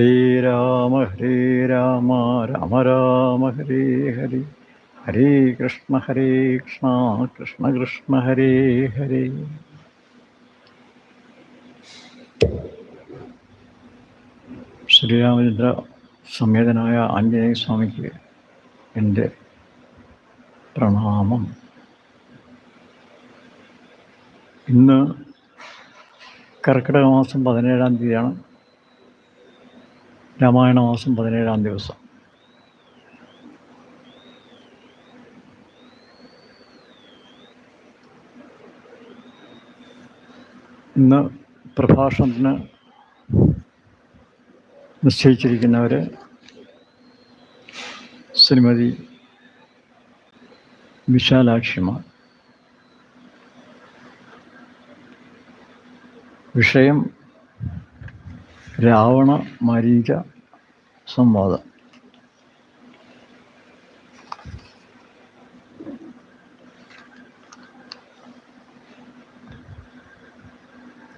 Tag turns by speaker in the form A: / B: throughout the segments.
A: ഹരേ രാമ ഹരേ രാമ രാമ രാമ ഹരേ ഹരി. ഹരേ കൃഷ്ണ ഹരേ കൃഷ്ണ കൃഷ്ണ കൃഷ്ണ ഹരേ ഹരേ. ശ്രീരാമചന്ദ്ര സംവേദനായ ആഞ്ജനേയ സ്വാമിക്ക് എന്റെ പ്രണാമം. ഇന്ന് കർക്കിടക മാസം പതിനേഴാം തീയതിയാണ്. രാമായണ മാസം പതിനേഴാം ദിവസം. ഇന്ന് പ്രഭാഷണത്തിന് നിശ്ചയിച്ചിരിക്കുന്നവർ ശ്രീമതി വിശാലാക്ഷിമാർ. വിഷയം രാവണ മരീച സംവാദം.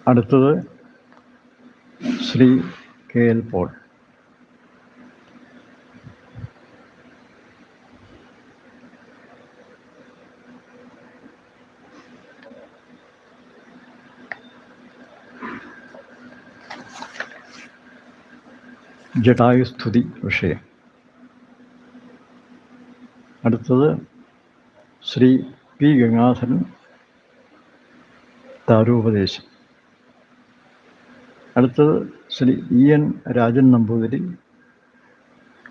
A: അടുത്തത് ശ്രീ കെ എൽ പോൾ. ജടായുസ്തുതി വിഷയം. അടുത്തത് ശ്രീ പി ഗംഗാധരൻ താരോപദേശം. അടുത്തത് ശ്രീ ഇ എൻ രാജൻ നമ്പൂതിരി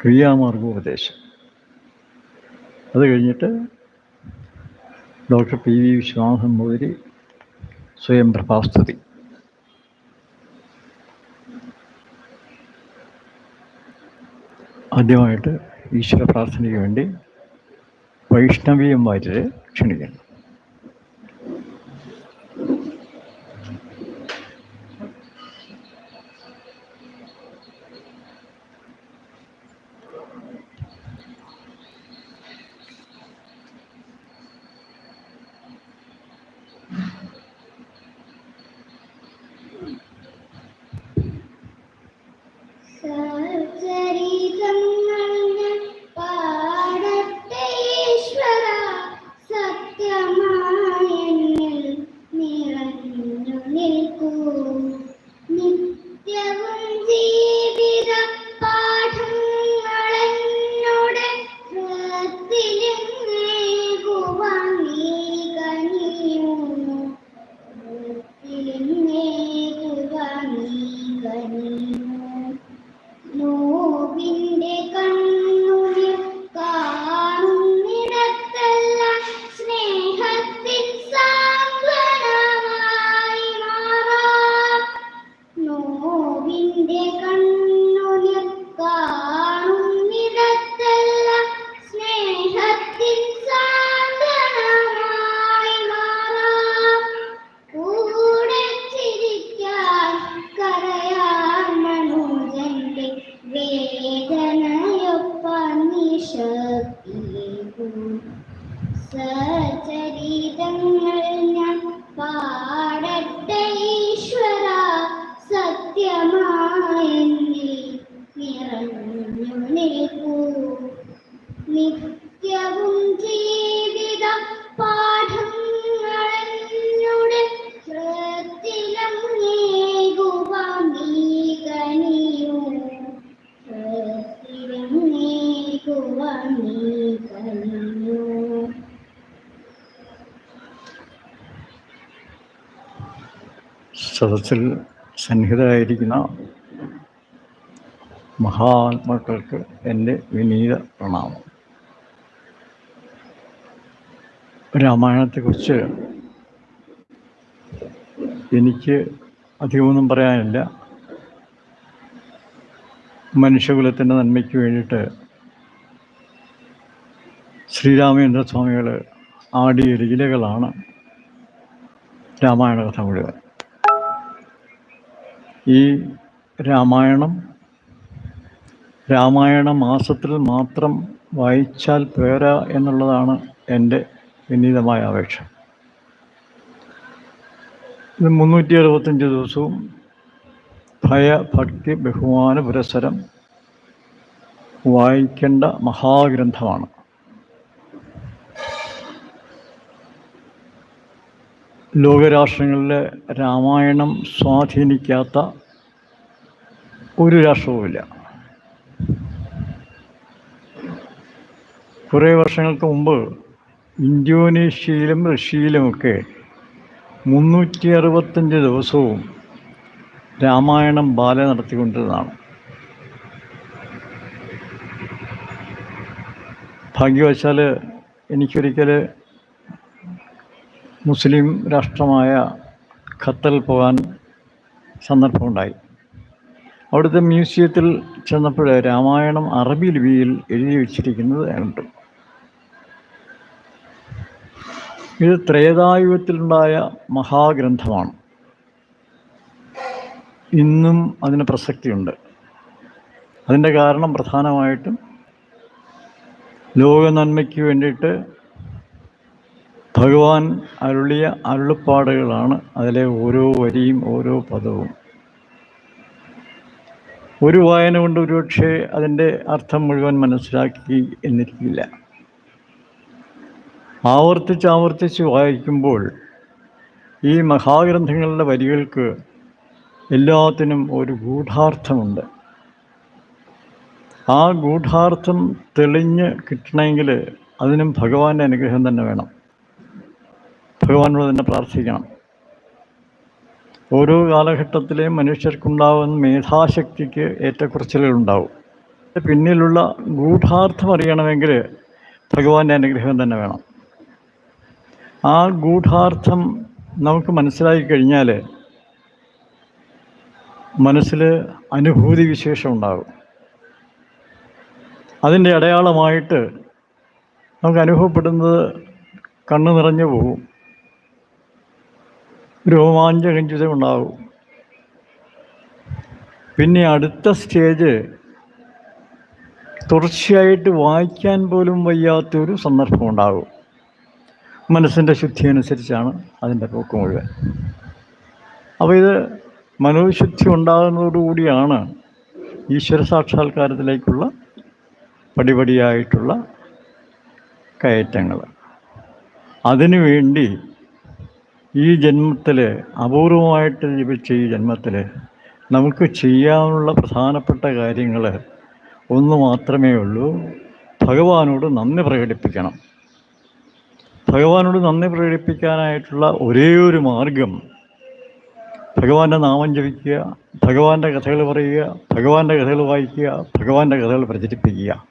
A: ക്രിയാമാർഗോപദേശം. അത് കഴിഞ്ഞിട്ട് doctor P V Viswanathan Namboothiri സ്വയം പ്രഭാസ്തുതി ആദ്യമായിട്ട് ഈശ്വര പ്രാർത്ഥനയ്ക്ക് വേണ്ടി വൈഷ്ണവീയന്മാരെ ക്ഷണിക്കുന്നു.
B: നിത്യവും ജീവിത പാഠങ്ങളെന്നുടെ ഹൃത്തിലും നീകുവാൻ നീ കനിയൂ ഹൃത്തിലും നീകുവാൻ
A: സദസ്സിൽ സന്നിഹിതരായിരിക്കുന്ന മഹാത്മാക്കൾക്ക് എന്റെ വിനീത പ്രണാമം. രാമായണത്തെക്കുറിച്ച് എനിക്ക് അധികമൊന്നും പറയാനില്ല. മനുഷ്യകുലത്തിന്റെ നന്മയ്ക്ക് വേണ്ടിയിട്ട് ശ്രീരാമചന്ദ്ര സ്വാമികൾ ആടിയ ലീലകളാണ് രാമായണ കഥ മുഴുവൻ. ഈ രാമായണം രാമായണ മാസത്തിൽ മാത്രം വായിച്ചാൽ പോരാ എന്നുള്ളതാണ് എന്റെ വിനീതമായ അപേക്ഷ. ഇത് മുന്നൂറ്റി അറുപത്തഞ്ച് ദിവസവും ഭയഭക്തി ബഹുമാന പുരസരം വായിക്കേണ്ട മഹാഗ്രന്ഥമാണ്. ലോകരാഷ്ട്രങ്ങളിലെ രാമായണം സ്വാധീനിക്കാത്ത ഒരു രാഷ്ട്രവുമില്ല. കുറേ വർഷങ്ങൾക്ക് മുമ്പ് ഇന്തോനേഷ്യയിലും റഷ്യയിലുമൊക്കെ മുന്നൂറ്റി അറുപത്തഞ്ച് ദിവസവും രാമായണം ബാല നടത്തിക്കൊണ്ടിരുന്നതാണ്. ഭാഗ്യവശാൽ എനിക്കൊരിക്കൽ മുസ്ലിം രാഷ്ട്രമായ ഖത്തറിൽ പോകാൻ സന്ദർഭമുണ്ടായി. അവിടുത്തെ മ്യൂസിയത്തിൽ ചെന്നപ്പോൾ രാമായണം അറബി ലിപിയിൽ എഴുതി വച്ചിരിക്കുന്നത് കണ്ടു. ഇത് ത്രേതായുഗത്തിലുണ്ടായ മഹാഗ്രന്ഥമാണ്. ഇന്നും അതിന് പ്രസക്തിയുണ്ട്. അതിന്റെ കാരണം പ്രധാനമായിട്ടും ലോക നന്മയ്ക്ക് വേണ്ടിയിട്ട് ഭഗവാൻ അരുളിയ അരുളപ്പാടുകളാണ് അതിലെ ഓരോ വരിയും ഓരോ പദവും. ഒരു വായന കൊണ്ട് ഒരുപക്ഷെ അതിന്റെ അർത്ഥം മുഴുവൻ മനസ്സിലാക്കി എന്നിരിക്കില്ല. ആവർത്തിച്ച് ആവർത്തിച്ച് വായിക്കുമ്പോൾ ഈ മഹാഗ്രന്ഥങ്ങളുടെ വരികൾക്ക് എല്ലാത്തിനും ഒരു ഗൂഢാർത്ഥമുണ്ട്. ആ ഗൂഢാർത്ഥം തെളിഞ്ഞ് കിട്ടണമെങ്കിൽ അതിനും ഭഗവാന്റെ അനുഗ്രഹം തന്നെ വേണം. ഭഗവാനോട് തന്നെ പ്രാർത്ഥിക്കണം. ഓരോ കാലഘട്ടത്തിലെയും മനുഷ്യർക്കുണ്ടാവുന്ന മേധാശക്തിക്ക് ഏറ്റക്കുറച്ചിലുകളുണ്ടാവും. പിന്നിലുള്ള ഗൂഢാർത്ഥം അറിയണമെങ്കിൽ ഭഗവാന്റെ അനുഗ്രഹം തന്നെ വേണം. ആ ഗൂഢാർത്ഥം നമുക്ക് മനസ്സിലാക്കി കഴിഞ്ഞാൽ മനസ്സിൽ അനുഭൂതി വിശേഷം ഉണ്ടാകും. അതിന്റെ അടയാളമായിട്ട് നമുക്ക് അനുഭവപ്പെടുന്നത് കണ്ണു നിറഞ്ഞു പോകും രോമാഞ്ചകഞ്ചിതം ഉണ്ടാകും. പിന്നെ അടുത്ത സ്റ്റേജ് തുടർച്ചയായിട്ട് വായിക്കാൻ പോലും വയ്യാത്തൊരു സന്ദർഭം ഉണ്ടാകും. മനസ്സിന്റെ ശുദ്ധി അനുസരിച്ചാണ് അതിന്റെ പോക്ക് മുഴുവൻ. അപ്പോൾ ഇത് മനോശുദ്ധി ഉണ്ടാകുന്നതോടുകൂടിയാണ് ഈശ്വര സാക്ഷാത്കാരത്തിലേക്കുള്ള പടിപടിയായിട്ടുള്ള കയറ്റങ്ങൾ. അതിനുവേണ്ടി ഈ ജന്മത്തിൽ അപൂർവമായിട്ട് ജീവിച്ച ഈ ജന്മത്തിൽ നമുക്ക് ചെയ്യാനുള്ള പ്രധാനപ്പെട്ട കാര്യങ്ങൾ ഒന്ന് മാത്രമേ ഉള്ളൂ. ഭഗവാനോട് നന്ദി പ്രകടിപ്പിക്കണം. ഭഗവാനോട് നന്ദി പ്രകടിപ്പിക്കാനായിട്ടുള്ള ഒരേ ഒരു മാർഗം ഭഗവാന്റെ നാമം ജപിക്കുക ഭഗവാന്റെ കഥകൾ പറയുക ഭഗവാന്റെ കഥകൾ വായിക്കുക ഭഗവാന്റെ കഥകൾ പ്രചരിപ്പിക്കുക.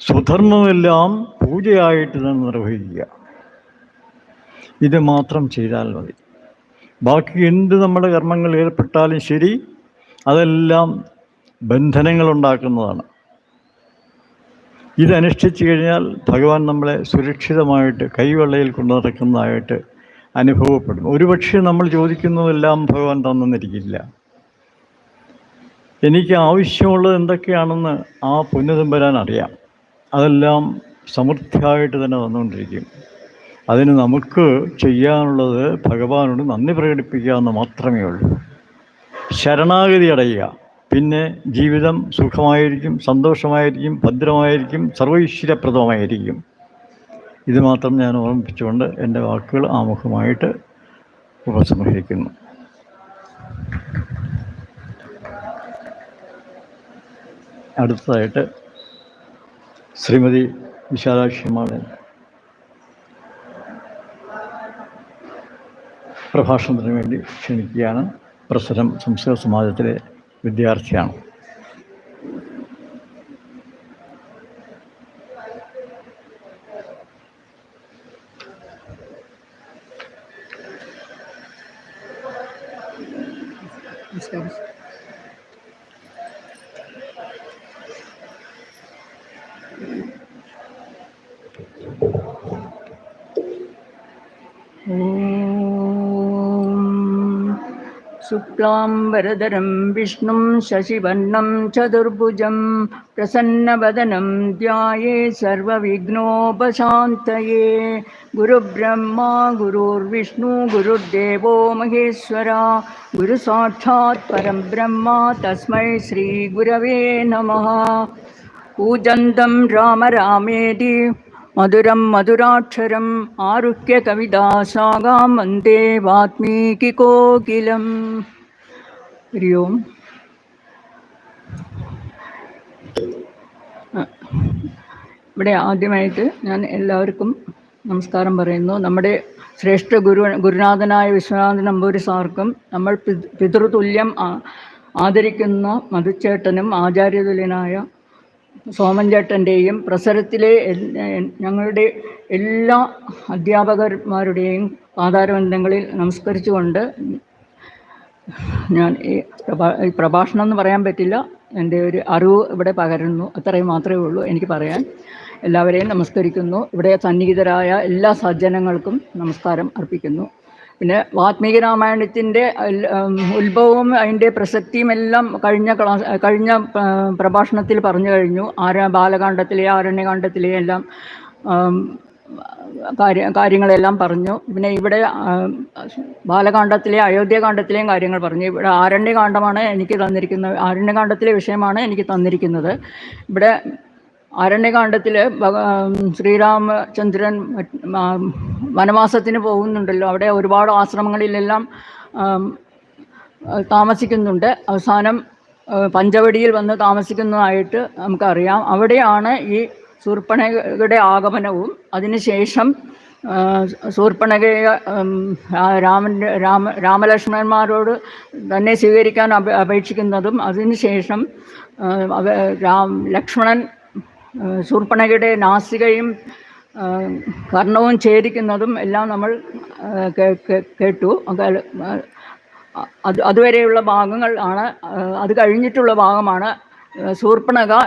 A: സ്വധർമ്മമെല്ലാം പൂജയായിട്ട് തന്നെ നിർവഹിക്കുക. ഇത് മാത്രം ചെയ്താൽ മതി. ബാക്കി എന്ത് നമ്മുടെ കർമ്മങ്ങൾ ഏർപ്പെട്ടാലും ശരി അതെല്ലാം ബന്ധനങ്ങൾ ഉണ്ടാക്കുന്നതാണ്. ഇതനുഷ്ഠിച്ചു കഴിഞ്ഞാൽ ഭഗവാൻ നമ്മളെ സുരക്ഷിതമായിട്ട് കൈവെള്ളയിൽ കൊണ്ടു നടക്കുന്നതായിട്ട് അനുഭവപ്പെടും. ഒരുപക്ഷെ നമ്മൾ ചോദിക്കുന്നതെല്ലാം ഭഗവാൻ തന്നിരിക്കില്ല. എനിക്ക് ആവശ്യമുള്ളത് എന്തൊക്കെയാണെന്ന് ആ പുണ്യതമ്പരാൻ അറിയാം. അതെല്ലാം സമൃദ്ധിയായിട്ട് തന്നെ വന്നുകൊണ്ടിരിക്കും. അതിന് നമുക്ക് ചെയ്യാനുള്ളത് ഭഗവാനോട് നന്ദി പ്രകടിപ്പിക്കുക എന്ന് മാത്രമേ ഉള്ളൂ. ശരണാഗതി അടയുക. പിന്നെ ജീവിതം സുഖമായിരിക്കും സന്തോഷമായിരിക്കും ഭദ്രമായിരിക്കും സർവൈശ്വര്യപ്രദമായിരിക്കും. ഇത് മാത്രം ഞാൻ ഓർമ്മിപ്പിച്ചുകൊണ്ട് എന്റെ വാക്കുകൾ ആമുഖമായിട്ട് ഉപസംഹരിക്കുന്നു. അടുത്തതായിട്ട് ശ്രീമതി വിശാലാക്ഷിയമാണ് പ്രഭാഷണത്തിന് വേണ്ടി ക്ഷണിക്കുകയാണ്. പ്രസരം സംസ്കൃത സമാജത്തിലെ വിദ്യാർത്ഥിയാണ് Thank you.
C: शुक्लाम्बरधरं विष्णुं शशिवर्णं चतुर्भुजं प्रसन्नवदनं ध्याये सर्वविघ्नोपशान्तये गुरुब्रह्मा गुरुर्विष्णु गुरुर्देवो महेश्वरा गुरुसाक्षात् परं ब्रह्म तस्मै श्रीगुरवे नमः कूजन्तं राम रामेति मधुरं मधुराक्षरम् आरुह्य कविदासागां वन्दे वाल्मीकिकोकिलम् हरि ओम् ഇവിടെ ആദ്യമായിട്ട് ഞാൻ എല്ലാവർക്കും നമസ്കാരം പറയുന്നു നമ്മുടെ ശ്രേഷ്ഠ ഗുരു ഗുരുനാഥനായ വിശ്വനാഥൻ നമ്പൂരി സാർക്കും നമ്മൾ പി- പിതൃതുല്യം ആ- ആദരിക്കുന്ന മധുച്ചേട്ടനും ആചാര്യതുല്യനായ സോമൻ ചേട്ടൻ്റെയും പ്രസരത്തിലെ എൽ- എ- ഞങ്ങളുടെ എല്ലാ അധ്യാപകന്മാരുടെയും പാതാരബന്ധങ്ങളിൽ നമസ്കരിച്ചുകൊണ്ട് ഞാൻ ഈ പ്രഭാ ഈ പ്രഭാഷണം എന്ന് പറയാൻ പറ്റില്ല. എന്റെ ഒരു അറിവ് ഇവിടെ പകരുന്നു. അത്രയും മാത്രമേ ഉള്ളൂ എനിക്ക് പറയാൻ. എല്ലാവരെയും നമസ്കരിക്കുന്നു. ഇവിടെ സന്നിഹിതരായ എല്ലാ സജ്ജനങ്ങൾക്കും നമസ്കാരം അർപ്പിക്കുന്നു. പിന്നെ വാത്മീകി രാമായണത്തിന്റെ ഉത്ഭവവും അതിന്റെ പ്രസക്തിയും എല്ലാം കഴിഞ്ഞ ക്ലാസ് കഴിഞ്ഞ പ്രഭാഷണത്തിൽ പറഞ്ഞു കഴിഞ്ഞു. ആര ബാലകാണ്ഡത്തിലെ ആരണ്യകാണ്ഡത്തിലെ എല്ലാം കാര്യ കാര്യങ്ങളെല്ലാം പറഞ്ഞു. പിന്നെ ഇവിടെ ബാലകാന്ഡത്തിലെ ബാലകാണ്ഡത്തിലെ അയോധ്യകാണ്ഡത്തിലെയും കാര്യങ്ങൾ പറഞ്ഞു. ഇവിടെ ആരണ്യകാണ്ഡമാണ് എനിക്ക് തന്നിരിക്കുന്നത് ആരണ്യകാണ്ഡത്തിലെ വിഷയമാണ് എനിക്ക് തന്നിരിക്കുന്നത്. ഇവിടെ ആരണ്യകാണ്ഡത്തിൽ ശ്രീരാമചന്ദ്രൻ വനവാസത്തിന് പോകുന്നുണ്ടല്ലോ. അവിടെ ഒരുപാട് ആശ്രമങ്ങളിലെല്ലാം താമസിക്കുന്നുണ്ട്. അവസാനം പഞ്ചവടിയിൽ വന്ന് താമസിക്കുന്നതായിട്ട് നമുക്കറിയാം. അവിടെയാണ് ഈ ശൂർപ്പണകയുടെ ആഗമനവും അതിനുശേഷം സൂർപ്പണക രാമന്റെ രാമ രാമലക്ഷ്മണന്മാരോട് തന്നെ സ്വീകരിക്കാൻ അപ അപേക്ഷിക്കുന്നതും അതിനുശേഷം രാം ലക്ഷ്മണൻ സൂർപ്പണകയുടെ നാസികയും കർണവും ഛേദിക്കുന്നതും എല്ലാം നമ്മൾ കേട്ടു. അത് അതുവരെയുള്ള ഭാഗങ്ങൾ ആണ് അത് കഴിഞ്ഞിട്ടുള്ള ഭാഗമാണ് രാവണന്റെ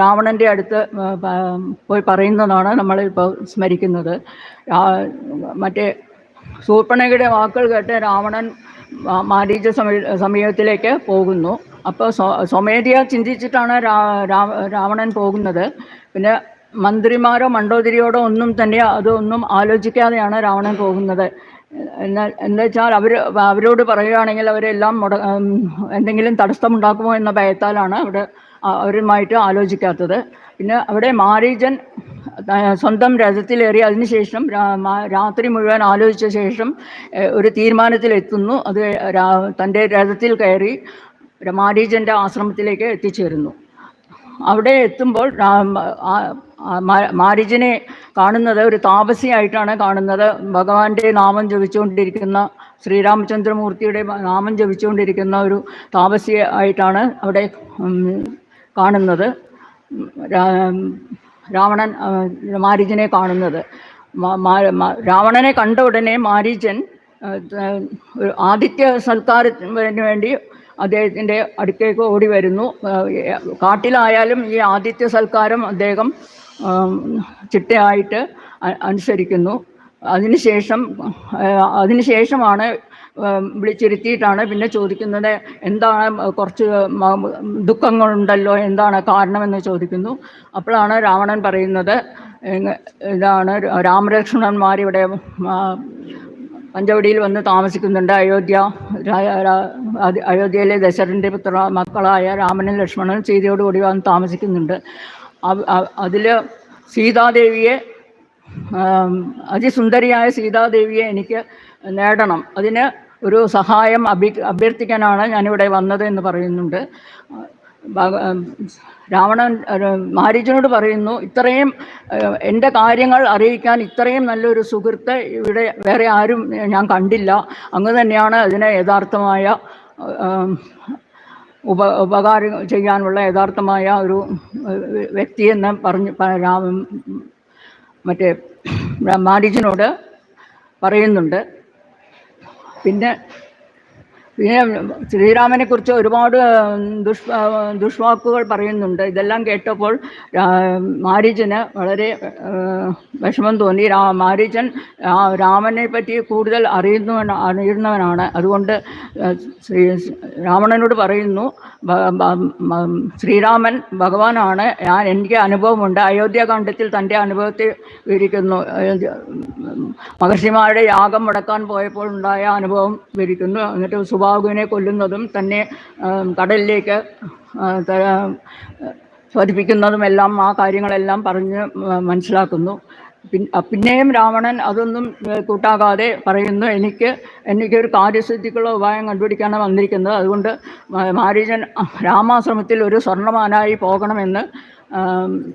C: രാവണന്റെ അടുത്ത് പോയി പറയുന്നതാണ് നമ്മളിപ്പോൾ സ്മരിക്കുന്നത്. മറ്റേ സൂർപ്പണകയുടെ വാക്കുകൾ കേട്ട് രാവണൻ മാരീച സമയത്തിലേക്ക് പോകുന്നു. അപ്പോൾ സ്വമേധിയ ചിന്തിച്ചിട്ടാണ് രാവണൻ പോകുന്നത്. പിന്നെ മന്ത്രിമാരോ മണ്ടോതിരിയോടോ ഒന്നും തന്നെ അതൊന്നും ആലോചിക്കാതെയാണ് രാവണൻ പോകുന്നത്. എന്നാൽ എന്താ വെച്ചാൽ അവർ അവരോട് പറയുകയാണെങ്കിൽ അവരെല്ലാം മുട എന്തെങ്കിലും തടസ്സമുണ്ടാക്കുമോ എന്ന ഭയത്താലാണ് അവിടെ അവരുമായിട്ട് ആലോചിക്കാത്തത്. പിന്നെ അവിടെ മാരീജൻ സ്വന്തം രഥത്തിലേറി അതിനുശേഷം രാത്രി മുഴുവൻ ആലോചിച്ച ശേഷം ഒരു തീരുമാനത്തിലെത്തുന്നു. അത് തന്റെ രഥത്തിൽ കയറി മാരീജന്റെ ആശ്രമത്തിലേക്ക് എത്തിച്ചേരുന്നു. അവിടെ എത്തുമ്പോൾ മാരീജനെ കാണുന്നത് ഒരു താപസിയായിട്ടാണ് കാണുന്നത്. ഭഗവാന്റെ നാമം ജപിച്ചുകൊണ്ടിരിക്കുന്ന ശ്രീരാമചന്ദ്രമൂർത്തിയുടെ നാമം ജപിച്ചുകൊണ്ടിരിക്കുന്ന ഒരു താപസി ആയിട്ടാണ് അവിടെ കാണുന്നത് രാവണൻ മാരിജനെ കാണുന്നത്. രാവണനെ കണ്ട ഉടനെ മാരീജൻ ആദിത്യ സൽക്കാരത്തിന് വേണ്ടി അദ്ദേഹത്തിന്റെ അടുക്കേക്ക് ഓടി വരുന്നു. കാട്ടിലായാലും ഈ ആദിത്യ സൽക്കാരം അദ്ദേഹം ചിട്ടയായിട്ട് അനുസരിക്കുന്നു. അതിനുശേഷം അതിനുശേഷമാണ് വിളിച്ചിരുത്തിയിട്ടാണ് പിന്നെ ചോദിക്കുന്നത് എന്താണ് കുറച്ച് ദുഃഖങ്ങളുണ്ടല്ലോ എന്താണ് കാരണമെന്ന് ചോദിക്കുന്നു. അപ്പോഴാണ് രാവണൻ പറയുന്നത് ഇതാണ് രാമലക്ഷ്മണന്മാർ ഇവിടെ പഞ്ചവടിയിൽ വന്ന് താമസിക്കുന്നുണ്ട്. അയോധ്യ അയോധ്യയിലെ ദശരഥന്റെ പുത്ര മക്കളായ രാമനും ലക്ഷ്മണനും സീതയോടുകൂടി വന്ന് താമസിക്കുന്നുണ്ട്. അതിൽ സീതാദേവിയെ അതിസുന്ദരിയായ സീതാദേവിയെ എനിക്ക് നേടണം. അതിന് ഒരു സഹായം അഭി അഭ്യർത്ഥിക്കാനാണ് ഞാനിവിടെ വന്നത് എന്ന് പറയുന്നുണ്ട്. രാവണൻ മാരീചനോട് പറയുന്നു ഇത്രയും എന്റെ കാര്യങ്ങൾ അറിയിക്കാൻ ഇത്രയും നല്ലൊരു സുഹൃത്ത് ഇവിടെ വേറെ ആരും ഞാൻ കണ്ടില്ല. അങ്ങ് തന്നെയാണ് അതിനെ യഥാർത്ഥമായ ഉപ ഉപകാരം ചെയ്യാനുള്ള യഥാർത്ഥമായ ഒരു വ്യക്തി വ്യക്തിയെന്ന് പറഞ്ഞ് രാമ മറ്റേ മാരീചനോട് പറയുന്നുണ്ട്. പിന്നെ പിന്നെ ശ്രീരാമനെ കുറിച്ച് ഒരുപാട് ദുഷ് ദുഷ്വാക്കുകൾ പറയുന്നുണ്ട്. ഇതെല്ലാം കേട്ടപ്പോൾ മാരീജന് വളരെ വിഷമം തോന്നി. രാ മാരീചൻ രാമനെ പറ്റി കൂടുതൽ അറിയുന്നവൻ അറിയുന്നവനാണ്. അതുകൊണ്ട് ശ്രീ രാവണനോട് പറയുന്നു ശ്രീരാമൻ ഭഗവാനാണ്. ഞാൻ എനിക്ക് അനുഭവമുണ്ട്. അയോധ്യാകാന്ഡത്തിൽ തന്റെ അനുഭവത്തെ വിവരിക്കുന്നു. അയോധ്യ- മഹർഷിമാരുടെ യാഗം മുടക്കാൻ പോയപ്പോൾ ഉണ്ടായ അനുഭവം വിവരിക്കുന്നു. എന്നിട്ട് സുബാഹുവിനെ കൊല്ലുന്നതും തന്നെ കടലിലേക്ക് സ്വരിപ്പിക്കുന്നതുമെല്ലാം ആ കാര്യങ്ങളെല്ലാം പറഞ്ഞ് മനസ്സിലാക്കുന്നു. പിന്നെയും രാവണൻ അതൊന്നും കൂട്ടാകാതെ പറയുന്നു എനിക്ക് എനിക്കൊരു കാര്യസിദ്ധിക്കുള്ള ഉപായം കണ്ടുപിടിക്കാണ് വന്നിരിക്കുന്നത്. അതുകൊണ്ട് മാരീജൻ രാമാശ്രമത്തിൽ ഒരു സ്വർണമാനായി പോകണമെന്ന്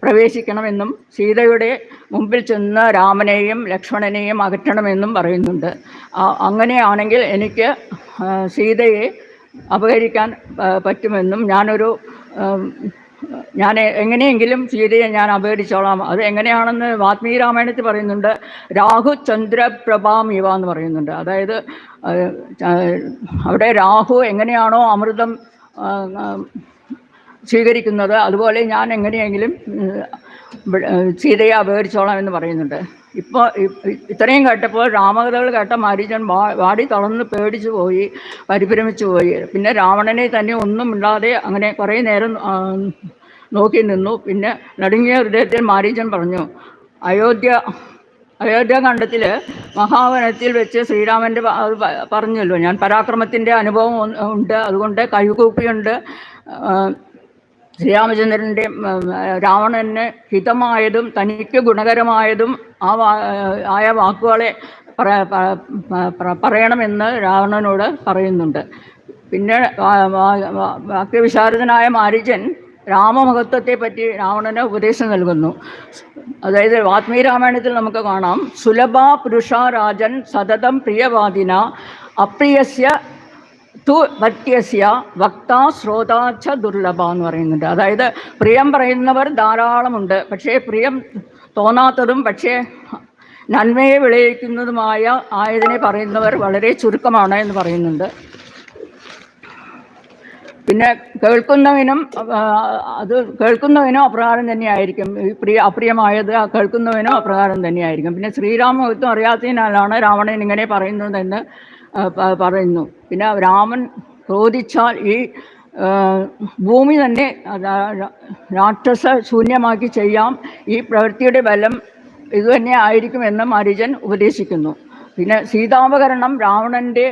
C: പ്രവേശിക്കണമെന്നും സീതയുടെ മുമ്പിൽ ചെന്ന് രാമനെയും ലക്ഷ്മണനെയും അകറ്റണമെന്നും പറയുന്നുണ്ട്. അങ്ങനെയാണെങ്കിൽ എനിക്ക് സീതയെ അപഹരിക്കാൻ പറ്റുമെന്നും ഞാനൊരു ഞാൻ എങ്ങനെയെങ്കിലും സീതയെ ഞാൻ അപഹരിച്ചോളാം. അത് എങ്ങനെയാണെന്ന് വാത്മീകി രാമായണത്തിൽ പറയുന്നുണ്ട്. രാഹു ചന്ദ്രപ്രഭാം ഇവ എന്ന് പറയുന്നുണ്ട്. അതായത് അവിടെ രാഹു എങ്ങനെയാണോ അമൃതം സ്വീകരിക്കുന്നത്. അതുപോലെ ഞാൻ എങ്ങനെയെങ്കിലും സീതയെ അപഹരിച്ചോളാം എന്ന് പറയുന്നുണ്ട്. ഇപ്പോൾ ഇത്രയും കേട്ടപ്പോൾ രാമകഥകൾ കേട്ട മാരീചൻ വാടി തളർന്ന് പേടിച്ചു പോയി പരിഭ്രമിച്ചു പോയി. പിന്നെ രാവണനെ തന്നെ ഒന്നും ഇല്ലാതെ അങ്ങനെ കുറേ നേരം നോക്കി നിന്നു. പിന്നെ നടുങ്ങിയ ഹൃദയത്തിൽ മാരീചൻ പറഞ്ഞു അയോധ്യ അയോധ്യ അയോധ്യാകാന്ഡത്തിൽ മഹാവനത്തിൽ വെച്ച് ശ്രീരാമന്റെ പറഞ്ഞല്ലോ. ഞാൻ പരാക്രമത്തിന്റെ അനുഭവം ഉണ്ട്- അതുകൊണ്ട് കൈകൂപ്പിയുണ്ട്. ശ്രീരാമചന്ദ്രന്റെ രാവണന് ഹിതമായതും തനിക്ക് ഗുണകരമായതും ആ ആയ വാക്കുകളെ പറയണമെന്ന് രാവണനോട് പറയുന്നുണ്ട്. പിന്നെ വാക്യവിശാരദനായ മാരിജൻ രാമമഹത്വത്തെ പറ്റി രാവണന് ഉപദേശം നൽകുന്നു. അതായത് വാത്മീ രാമായണത്തിൽ നമുക്ക് കാണാം സുലഭ പുരുഷ രാജൻ സതതം പ്രിയവാദിന അപ്രിയസ്യ തു ഭക്ത്യസ്യ വക്ത ശ്രോത ച ദുർലഭ എന്ന് പറയുന്നുണ്ട്. അതായത് പ്രിയം പറയുന്നവർ ധാരാളമുണ്ട്. പക്ഷേ പ്രിയം തോന്നാത്തതും പക്ഷേ നന്മയെ വിളയിക്കുന്നതുമായ ആയതിനെ പറയുന്നവർ വളരെ ചുരുക്കമാണ് എന്ന് പറയുന്നുണ്ട്. പിന്നെ കേൾക്കുന്നവനും അത് കേൾക്കുന്നവനും അപ്രകാരം തന്നെയായിരിക്കും. പ്രിയ അപ്രിയമായത് കേൾക്കുന്നവനും അപ്രകാരം തന്നെയായിരിക്കും. പിന്നെ ശ്രീരാമത്വം അറിയാത്തതിനാലാണ് രാവണൻ ഇങ്ങനെ പറയുന്നതെന്ന് പറയുന്നു. പിന്നെ രാമൻ ക്രോധിച്ചാൽ ഈ ഭൂമി തന്നെ രാക്ഷസ ശൂന്യമാക്കി ചെയ്യാം. ഈ പ്രവൃത്തിയുടെ ബലം ഇതുതന്നെ ആയിരിക്കുമെന്ന് മരിജൻ ഉപദേശിക്കുന്നു. പിന്നെ സീതാപകരണം രാവണന്റെ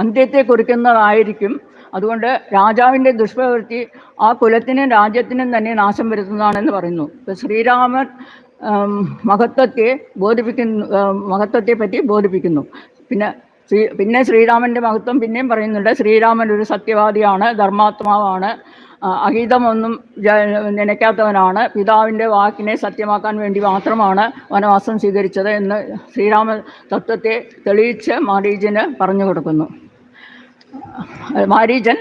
C: അന്ത്യത്തെ കുറിക്കുന്നതായിരിക്കും. അതുകൊണ്ട് രാജാവിന്റെ ദുഷ്പ്രവൃത്തി ആ കുലത്തിനും രാജ്യത്തിനും തന്നെ നാശം വരുത്തുന്നതാണെന്ന് പറയുന്നു. ഇപ്പം ശ്രീരാമൻ മഹത്വത്തെ ബോധിപ്പിക്കുന്നു മഹത്വത്തെ പറ്റി ബോധിപ്പിക്കുന്നു. പിന്നെ ശ്രീ പിന്നെ ശ്രീരാമന്റെ മഹത്വം പിന്നെയും പറയുന്നുണ്ട്. ശ്രീരാമൻ ഒരു സത്യവാദിയാണ് ധർമാത്മാവാണ് അഹിതമൊന്നും നനയ്ക്കാത്തവനാണ് പിതാവിന്റെ വാക്കിനെ സത്യമാക്കാൻ വേണ്ടി മാത്രമാണ് വനവാസം സ്വീകരിച്ചത് എന്ന് ശ്രീരാമ തത്വത്തെ തെളിയിച്ച് മാരീജന് പറഞ്ഞു കൊടുക്കുന്നു. മാരീജൻ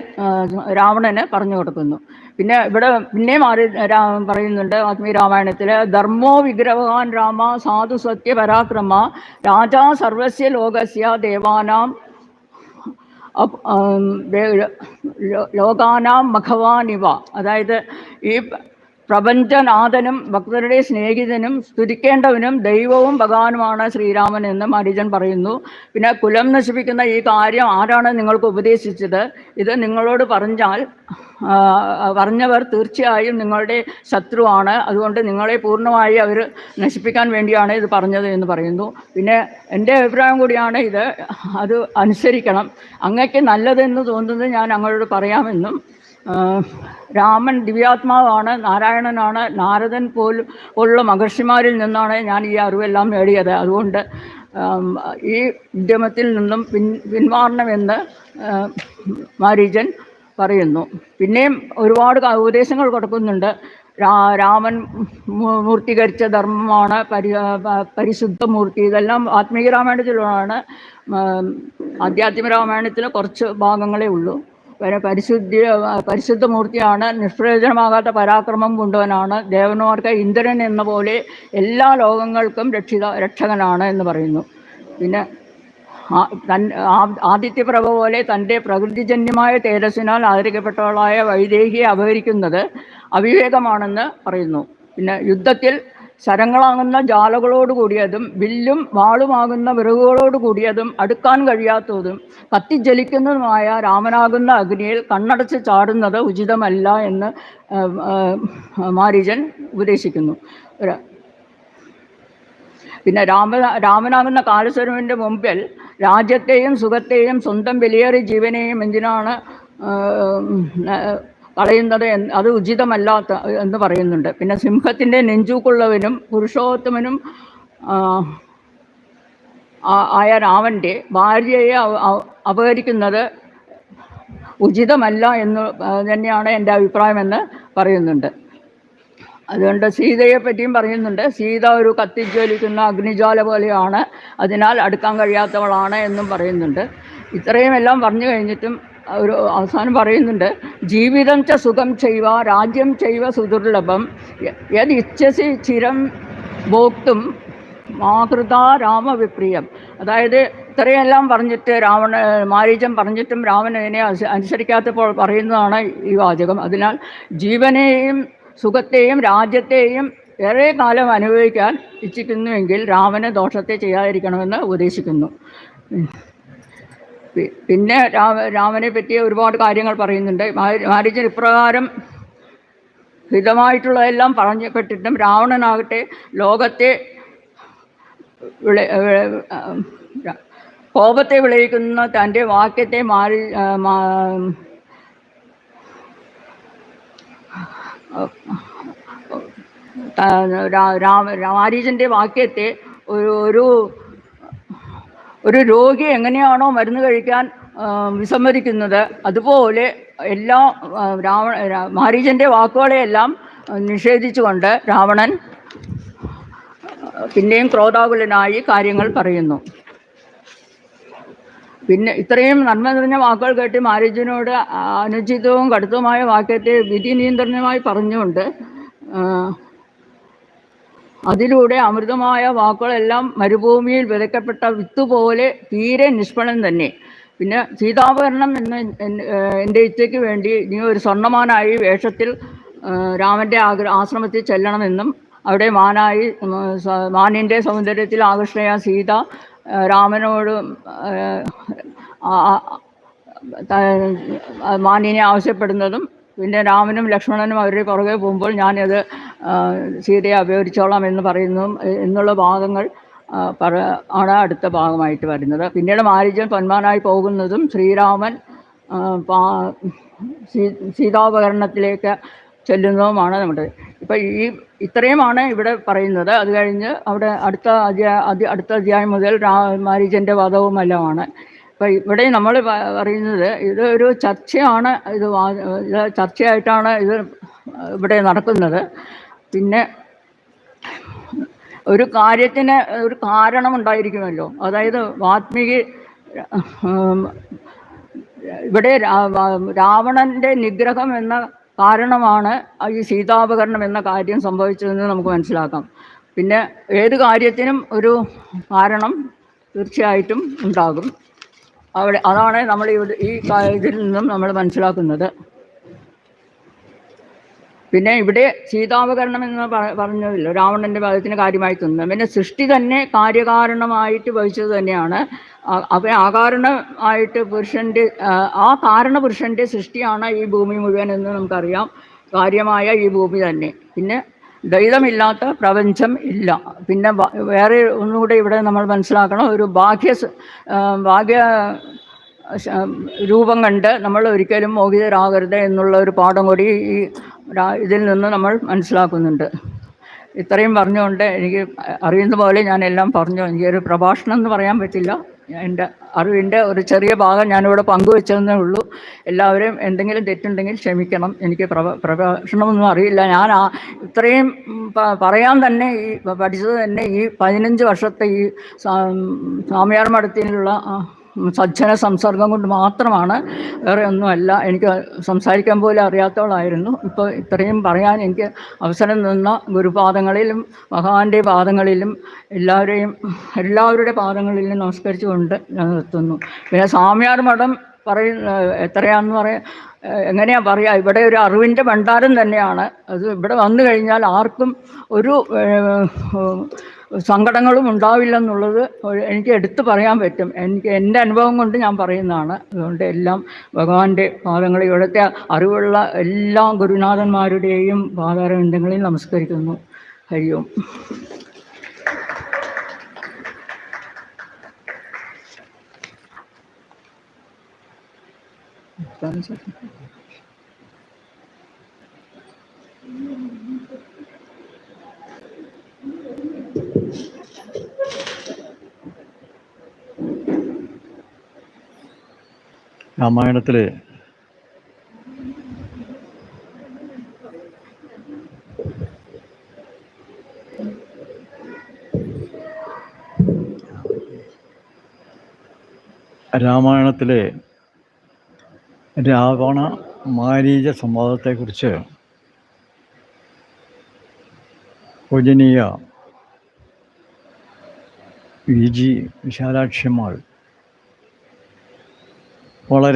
C: രാവണന് പറഞ്ഞു കൊടുക്കുന്നു. പിന്നെ ഇവിടെ പിന്നെ മാറി പറയുന്നുണ്ട് ആത്മീയ രാമായണത്തിൽ ധർമ്മോ വിഗ്രഹവാൻ രാമ സാധു സത്യ പരാക്രമ രാജാ സർവസ്യ ലോകസ്യ ദേവാനാം ലോകാനാം മഖവാനിവ. അതായത് ഈ പ്രപഞ്ചനാഥനും ഭക്തരുടെ സ്നേഹിതനും സ്തുതിക്കേണ്ടവനും ദൈവവും ഭഗവാനുമാണ് ശ്രീരാമൻ എന്ന് മരിജൻ പറയുന്നു. പിന്നെ കുലം നശിപ്പിക്കുന്ന ഈ കാര്യം ആരാണ് നിങ്ങൾക്ക് ഉപദേശിച്ചത്? ഇത് നിങ്ങളോട് പറഞ്ഞാൽ പറഞ്ഞവർ തീർച്ചയായും നിങ്ങളുടെ ശത്രുവാണ്. അതുകൊണ്ട് നിങ്ങളെ പൂർണമായി അവർ നശിപ്പിക്കാൻ വേണ്ടിയാണ് ഇത് പറഞ്ഞത് എന്ന് പറയുന്നു. പിന്നെ എന്റെ അഭിപ്രായം കൂടിയാണ് ഇത്. അത് അനുസരിക്കണം. അങ്ങക്ക് നല്ലതെന്ന് തോന്നുന്നത് ഞാൻ അങ്ങോട്ട് പറയാമെന്നും രാമൻ ദിവ്യാത്മാവാണ് നാരായണനാണ് നാരദൻ പോലും ഉള്ള മഹർഷിമാരിൽ നിന്നാണ് ഞാൻ ഈ അറിവെല്ലാം നേടിയത്. അതുകൊണ്ട് ഈ ഉദ്യമത്തിൽ നിന്നും പിൻ പിന്മാറണമെന്ന് മാരീജൻ പറയുന്നു. പിന്നെയും ഒരുപാട് ഉപദേശങ്ങൾ കൊടുക്കുന്നുണ്ട്. രാമൻ മൂർത്തീകരിച്ച ധർമ്മമാണ് പരി പരിശുദ്ധ മൂർത്തി. ഇതെല്ലാം ആത്മീയ രാമായണത്തിലാണ് ആധ്യാത്മിക രാമായണത്തിൽ കുറച്ച് ഭാഗങ്ങളേ ഉള്ളൂ. പരിശുദ്ധി പരിശുദ്ധ മൂർത്തിയാണ്. നിഷ്പ്രയോജനമാകാത്ത പരാക്രമം കൊണ്ടവനാണ്. ദേവന്മാർക്ക് ഇന്ദ്രൻ എന്ന പോലെ എല്ലാ ലോകങ്ങൾക്കും രക്ഷിത രക്ഷകനാണ് എന്ന് പറയുന്നു. പിന്നെ ആദിത്യപ്രഭ പോലെ തന്റെ പ്രകൃതിജന്യമായ തേജസ്സിനാൽ ആദരിക്കപ്പെട്ടവളായ വൈദേഹിയെ അപഹരിക്കുന്നത് അവിവേകമാണെന്ന് പറയുന്നു. പിന്നെ യുദ്ധത്തിൽ ശരങ്ങളാകുന്ന ജാലകളോട് കൂടിയതും വില്ലും വാളുമാകുന്ന വിറകുകളോട് കൂടിയതും അടുക്കാൻ കഴിയാത്തതും കത്തിജ്വലിക്കുന്നതുമായ രാമനാകുന്ന അഗ്നിയിൽ കണ്ണടച്ച് ചാടുന്നത് ഉചിതമല്ല എന്ന് മാരിജൻ ഉപദേശിക്കുന്നു. പിന്നെ രാമ രാമനാകുന്ന കാലസ്വരൂപിന്റെ മുമ്പിൽ രാജ്യത്തെയും സുഖത്തെയും സ്വന്തം വിലയേറിയ ജീവനെയും എന്തിനാണ് കളയുന്നത് അത് ഉചിതമല്ലാത്ത എന്ന് പറയുന്നുണ്ട്. പിന്നെ സിംഹത്തിന്റെ നെഞ്ചൂക്കുള്ളവനും പുരുഷോത്തമനും ആയ രാമന്റെ ഭാര്യയെ അപഹരിക്കുന്നത് ഉചിതമല്ല എന്ന് തന്നെയാണ് എന്റെ അഭിപ്രായമെന്ന് പറയുന്നുണ്ട്. അതുകൊണ്ട് സീതയെ പറ്റിയും പറയുന്നുണ്ട്. സീത ഒരു കത്തിജ്വലിക്കുന്ന അഗ്നിജ്വാല പോലെയാണ്. അതിനാൽ അടുക്കാൻ കഴിയാത്തവളാണ് എന്നും പറയുന്നുണ്ട്. ഇത്രയും എല്ലാം പറഞ്ഞു കഴിഞ്ഞിട്ടും ഒരു അവസാനം പറയുന്നുണ്ട് ജീവിതം ച സുഖം ചെയ്യുക രാജ്യം ചെയ്യുക സുദുർലഭം. യത് ഇച്ഛസി ചിരം ഭോക്തും മാതൃത രാമവിപ്രിയം. അതായത് ഇത്രയെല്ലാം പറഞ്ഞിട്ട് രാവണ മാരീചം പറഞ്ഞിട്ടും അതിനെ അനുസരിക്കാത്തപ്പോൾ പറയുന്നതാണ് ഈ വാചകം. അതിനാൽ ജീവനെയും സുഖത്തെയും രാജ്യത്തെയും ഏറെ കാലം അനുഭവിക്കാൻ ഇച്ഛിക്കുന്നുവെങ്കിൽ രാമന് ദോഷത്തെ ചെയ്യാതിരിക്കണമെന്ന് ഉപദേശിക്കുന്നു. പിന്നെ രാമ രാമനെ പറ്റിയ ഒരുപാട് കാര്യങ്ങൾ പറയുന്നുണ്ട് മാരിജൻ ഇപ്രകാരം ഹിതമായിട്ടുള്ളതെല്ലാം പറഞ്ഞപ്പെട്ടിട്ടും രാവണനാകട്ടെ ലോകത്തെ കോപത്തെ വിളയിക്കുന്ന തന്റെ വാക്യത്തെ മാറി രാമ രാമാരീചന്റെ വാക്യത്തെ ഒരു ഒരു ഒരു രോഗി എങ്ങനെയാണോ മരുന്ന് കഴിക്കാൻ വിസമ്മതിക്കുന്നത് അതുപോലെ എല്ലാ രാവണ മാരീചന്റെ വാക്കുകളെയെല്ലാം നിഷേധിച്ചുകൊണ്ട് രാവണൻ പിന്നെയും ക്രോധാകുലനായി കാര്യങ്ങൾ പറയുന്നു. പിന്നെ ഇത്രയും നന്മ നിറഞ്ഞ വാക്കുകൾ കേട്ട് മാരീജനോട് അനുചിതവും കടുത്തവുമായ വാക്യത്തെ വിധി നിയന്ത്രണമായി പറഞ്ഞുകൊണ്ട് അതിലൂടെ അമൃതമായ വാക്കുകളെല്ലാം മരുഭൂമിയിൽ വിതയ്ക്കപ്പെട്ട വിത്ത് പോലെ തീരെ നിഷ്ഫലം തന്നെ. പിന്നെ സീതാഭരണം എന്ന എന്റെ ഇച്ഛയ്ക്ക് വേണ്ടി നീ ഒരു സ്വർണമാനായി വേഷത്തിൽ രാമന്റെ ആഗ്ര ആശ്രമത്തിൽ ചെല്ലണമെന്നും അവിടെ മാനായി മാനിന്റെ സൗന്ദര്യത്തിൽ ആകർഷണയ സീത രാമനോട് മാനിനെ ആവശ്യപ്പെടുന്നതും പിന്നെ രാമനും ലക്ഷ്മണനും അവരുടെ പുറകെ പോകുമ്പോൾ ഞാനത് സീതയെ അപഹരിച്ചോളാം എന്ന് പറയുന്നു എന്നുള്ള ഭാഗങ്ങൾ പറ ആണ് അടുത്ത ഭാഗമായിട്ട് വരുന്നത്. പിന്നീട് മാരിജൻ പൊന്മാനായി പോകുന്നതും ശ്രീരാമൻ സീതാപകരണത്തിലേക്ക് ചെല്ലുന്നതുമാണ് നമ്മുടെ. ഇപ്പം ഈ ഇത്രയുമാണ് ഇവിടെ പറയുന്നത്. അത് കഴിഞ്ഞ് അവിടെ അടുത്ത അധ്യായ അടുത്ത അധ്യായം മുതൽ രാ മാരീജന്റെ വധവുമെല്ലാമാണ് അപ്പം ഇവിടെ നമ്മൾ പറയുന്നത് ഇത് ഒരു ചർച്ചയാണ് ഇത് ചർച്ചയായിട്ടാണ് ഇത് ഇവിടെ നടക്കുന്നത്. പിന്നെ ഒരു കാര്യത്തിന് ഒരു കാരണം ഉണ്ടായിരിക്കുമല്ലോ അതായത് വാത്മീകി ഇവിടെ രാവണന്റെ നിഗ്രഹം എന്ന കാരണമാണ് ഈ സീതാപകരണം എന്ന കാര്യം സംഭവിച്ചതെന്ന് നമുക്ക് മനസ്സിലാക്കാം. പിന്നെ ഏത് കാര്യത്തിനും ഒരു കാരണം തീർച്ചയായിട്ടും ഉണ്ടാകും. അവിടെ അതാണ് നമ്മൾ ഇവിടെ ഈ ഇതിൽ നിന്നും നമ്മൾ മനസ്സിലാക്കുന്നത്. പിന്നെ ഇവിടെ സീതാപകരണം എന്ന് പറഞ്ഞതില്ല രാവണന്റെ ഭാഗത്തിന് കാര്യമായി തോന്നുന്നത് പിന്നെ സൃഷ്ടി തന്നെ കാര്യകാരണമായിട്ട് വഹിച്ചത് തന്നെയാണ്. കാരണമായിട്ട് ആകാരണമായിട്ട് പുരുഷന്റെ ആ കാരണ പുരുഷന്റെ സൃഷ്ടിയാണ് ഈ ഭൂമി മുഴുവൻ എന്ന് നമുക്കറിയാം. കാര്യമായ ഈ ഭൂമി തന്നെ. പിന്നെ ദ്വൈതമില്ലാത്ത പ്രപഞ്ചം ഇല്ല. പിന്നെ വേറെ ഒന്നുകൂടെ ഇവിടെ നമ്മൾ മനസ്സിലാക്കണം. ഒരു ഭാഗ്യ ഭാഗ്യ രൂപം കണ്ട് നമ്മൾ ഒരിക്കലും മോഹിതരാകരുത് എന്നുള്ള ഒരു പാഠം കൂടി ഈ ഇതിൽ നിന്ന് നമ്മൾ മനസ്സിലാക്കുന്നുണ്ട്. ഇത്രയും പറഞ്ഞുകൊണ്ട് എനിക്ക് അറിയുന്ന പോലെ ഞാനെല്ലാം പറഞ്ഞു. എനിക്കൊരു പ്രഭാഷണം എന്ന് പറയാൻ പറ്റില്ല. എന്റെ അറിവിന്റെ ഒരു ചെറിയ ഭാഗം ഞാനിവിടെ പങ്കുവെച്ചതെന്നേ ഉള്ളൂ. എല്ലാവരും എന്തെങ്കിലും തെറ്റുണ്ടെങ്കിൽ ക്ഷമിക്കണം. എനിക്ക് പ്രഭ പ്രഭാഷണമൊന്നും അറിയില്ല. ഞാൻ ആ ഇത്രയും പറയാൻ തന്നെ ഈ പഠിച്ചത് തന്നെ ഈ പതിനഞ്ച് വർഷത്തെ ഈ സ്വാമിയാർ മഠത്തിലുള്ള സജ്ജന സംസർഗം കൊണ്ട് മാത്രമാണ് വേറെ ഒന്നുമല്ല. എനിക്ക് സംസാരിക്കാൻ പോലും അറിയാത്തവളായിരുന്നു. ഇപ്പോൾ ഇത്രയും പറയാൻ എനിക്ക് അവസരം നിന്ന ഗുരുപാദങ്ങളിലും മഹാന്റെ പാദങ്ങളിലും എല്ലാവരെയും എല്ലാവരുടെ പാദങ്ങളിലും നമസ്കരിച്ചുകൊണ്ട് ഞാൻ നിർത്തുന്നു. പിന്നെ സ്വാമിയാർ മഠം പറയുന്ന എത്രയാണെന്ന് പറയാം എങ്ങനെയാണ് പറയുക ഇവിടെ ഒരു അറിവിന്റെ ഭണ്ഡാരം തന്നെയാണ്. അത് ഇവിടെ വന്നു കഴിഞ്ഞാൽ ആർക്കും ഒരു സങ്കടങ്ങളും ഉണ്ടാവില്ലെന്നുള്ളത് എനിക്ക് എടുത്തു പറയാൻ പറ്റും. എനിക്ക് എന്റെ അനുഭവം കൊണ്ട് ഞാൻ പറയുന്നതാണ്. അതുകൊണ്ട് എല്ലാം ഭഗവാന്റെ പാദങ്ങളിൽ ഇവിടുത്തെ അറിവുള്ള എല്ലാ ഗുരുനാഥന്മാരുടെയും പാദാരവിന്ദങ്ങളിൽ നമസ്കരിക്കുന്നു. ഹരി ഓം.
A: രാമായണത്തിൽ രാമായണത്തിലെ രാവണ മാരീച സംവാദത്തെക്കുറിച്ച് പൂജനീയ വി ജി വിശാലാക്ഷ്യമാൾ വളരെ